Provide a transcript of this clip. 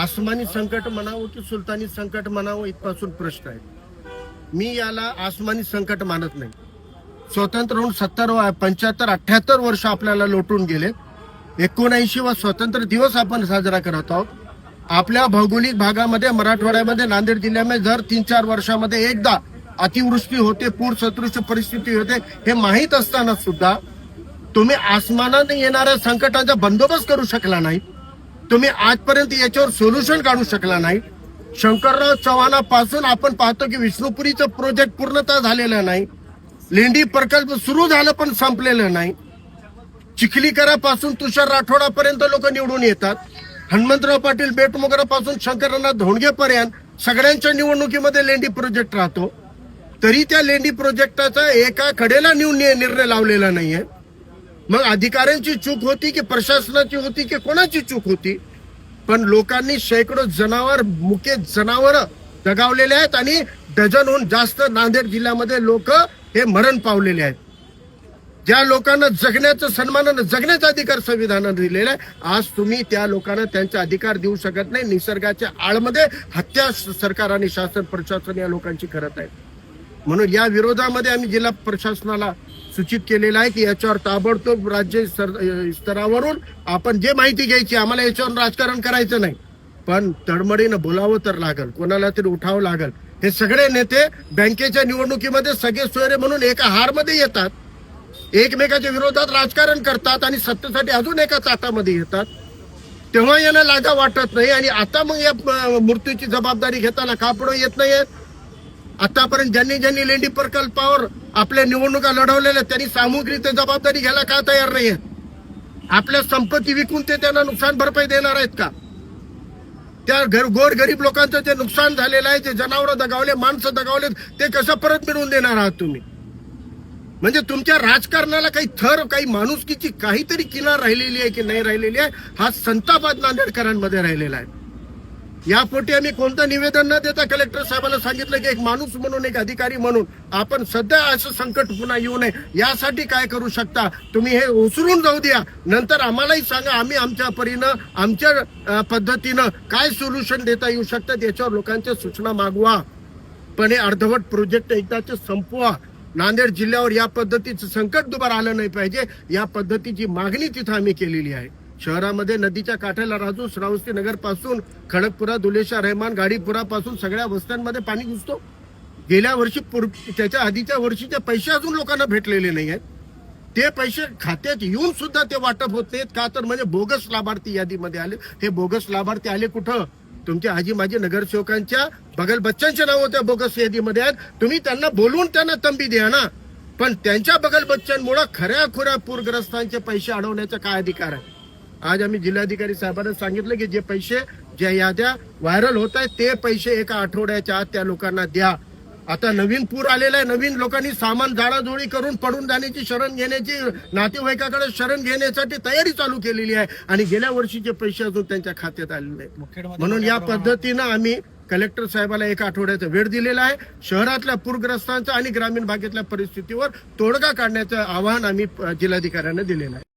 आसमानी संकट म्हणावं की सुलतानी संकट म्हणावं इथपासून प्रश्न आहे मी याला आसमानी संकट मानत नाही. स्वतंत्र होऊन सत्तर पंच्याहत्तर अठ्याहत्तर वर्ष आपल्याला लोटून गेले. एकोणऐंशी वा स्वातंत्र्य दिवस आपण साजरा करत आहोत. आपल्या भौगोलिक भागामध्ये मराठवाड्यामध्ये नांदेड जिल्ह्यामध्ये जर तीन चार वर्षामध्ये एकदा अतिवृष्टी होते पूर सदृश परिस्थिती होते हे माहीत असताना सुद्धा तुम्ही आसमानाने येणाऱ्या संकटाचा बंदोबस्त करू शकला नाही. तुम्ही आजपर्यंत याच्यावर सोल्युशन काढू शकला नाही. शंकरराव चव्हाणापासून आपण पाहतो की विष्णुपुरीचं प्रोजेक्ट पूर्णतः झालेलं नाही. लेंडी प्रकल्प सुरू झालं पण संपलेलं नाही. चिखलीकरापासून तुषार राठोडापर्यंत लोक निवडून येतात. हनुमंतराव पाटील बेटमोगरापासून शंकरनाथ धोंडगेपर्यंत सगळ्यांच्या निवडणुकीमध्ये लेंडी प्रोजेक्ट राहतो. तरी त्या लेंडी प्रोजेक्टाचा एका कडेला नेऊन निर्णय लावलेला नाहीये. मग अधिकाऱ्यांची चूक होती की प्रशासनाची होती की कोणाची चूक होती? पण लोकांनी शेकडो जनावर मुके जनावर दगावलेले आहेत आणि डझनहून जास्त नांदेड जिल्ह्यामध्ये लोक हे मरण पावलेले आहेत. ज्या लोकांना जगण्याचं सन्मानानं जगण्याचा अधिकार संविधानानं दिलेला आहे आज तुम्ही त्या लोकांना त्यांचा अधिकार देऊ शकत नाही. निसर्गाच्या आळमध्ये हत्या सरकार आणि शासन प्रशासन या लोकांची करत आहे म्हणून या विरोधामध्ये आम्ही जिल्हा प्रशासनाला सूचित केलेलं आहे की याच्यावर ताबडतोब राज्य स्तर- स्तरावरून आपण जे माहिती घ्यायची आम्हाला याच्यावर राजकारण करायचं नाही. पण तडमडीनं बोलावं तर लागल कोणाला तरी उठावं लागल. हे सगळे नेते बँकेच्या निवडणुकीमध्ये सगळे सोयरे म्हणून एका हारमध्ये येतात. एकमेकाच्या विरोधात राजकारण करतात आणि सत्तेसाठी अजून एका चाटामध्ये येतात. तेव्हा यांना लाजा वाटत नाही आणि आता मग या मृत्यूची जबाबदारी घेताना कापडं येत नाहीयेत आतापर्यंत ज्यांनी ज्यांनी लेंडी प्रकल्पावर आपल्या निवडणुका लढवलेल्या त्यांनी त्यांनी सामूहिकरित्या जबाबदारी घ्यायला का तयार नाहीयेत आपल्या संपत्ती विकून ते त्यांना नुकसान भरपाई देणार आहेत का? त्या घर गोर गरीब लोकांचं जे नुकसान झालेलं आहे जे जनावरं दगावले माणसं दगावले ते कसं परत मिळवून देणार आहात तुम्ही? म्हणजे तुमच्या राजकारणाला काही थर काही माणुसकीची काहीतरी किनार राहिलेली आहे की नाही राहिलेली आहे? हा संताप आज नांदेडकरांमध्ये राहिलेला आहे. यापोटी आम्ही कोणतं निवेदन न देता कलेक्टर साहेबांना सांगितलं की एक माणूस म्हणून एक अधिकारी म्हणून आपण सध्या असं संकट पुन्हा येऊ नये. यासाठी काय करू शकता? तुम्ही हे उचलून जाऊ द्या. नंतर आम्हालाही सांगा आम्ही आमच्या परीनं आमच्या पद्धतीनं काय सोल्युशन देता येऊ शकतात याच्यावर लोकांच्या सूचना मागवा. पण हे अर्धवट प्रोजेक्ट एकदाच संपवा. नांदेड जिल्ह्यावर या पद्धतीचं संकट दुबार आलं नाही पाहिजे. या पद्धतीची मागणी तिथं आम्ही केलेली आहे. शहरामध्ये नदीच्या काठाला राजू श्रावस्ती नगरपासून खडकपुरा दुलेशा रहमान गाडीपुरा पासून सगळ्या वस्त्यांमध्ये पाणी घुसतो. गेल्या वर्षी त्याच्या आधीच्या वर्षीचे पैसे अजून लोकांना भेटलेले नाही आहेत. ते पैसे खात्यात येऊन सुद्धा ते वाटप होत नाहीत. का तर म्हणजे बोगस लाभार्थी यादीमध्ये आले. हे बोगस लाभार्थी आले कुठं? तुमच्या आजी माजी नगरसेवकांच्या बगल बच्चांचे नाव त्या बोगस यादीमध्ये आहेत. तुम्ही त्यांना बोलवून त्यांना तंबी द्या ना. पण त्यांच्या बगल बच्चांमुळे खऱ्या खुऱ्या पूरग्रस्तांचे पैसे अडवण्याचा काय अधिकार आहे? आज आम्ही जिल्हाधिकारी साहेबांना सांगितलं की जे पैसे ज्या याद्या व्हायरल होत आहेत ते पैसे एका आठवड्याच्या आत त्या लोकांना द्या. आता नवीन पूर आलेला आहे नवीन लोकांनी सामान जाळाजोळी करून पडून जाण्याची शरण घेण्याची नातेवाईकाकडे शरण घेण्यासाठी तयारी चालू केलेली आहे. आणि गेल्या वर्षीचे पैसे अजून त्यांच्या खात्यात आलेले आहेत. म्हणून या पद्धतीनं आम्ही कलेक्टर साहेबाला एक आठवड्याचा वेळ दिलेला आहे. शहरातल्या पूरग्रस्तांचा आणि ग्रामीण भागातल्या परिस्थितीवर तोडगा काढण्याचं आवाहन आम्ही जिल्हाधिकाऱ्यांना दिलेलं आहे.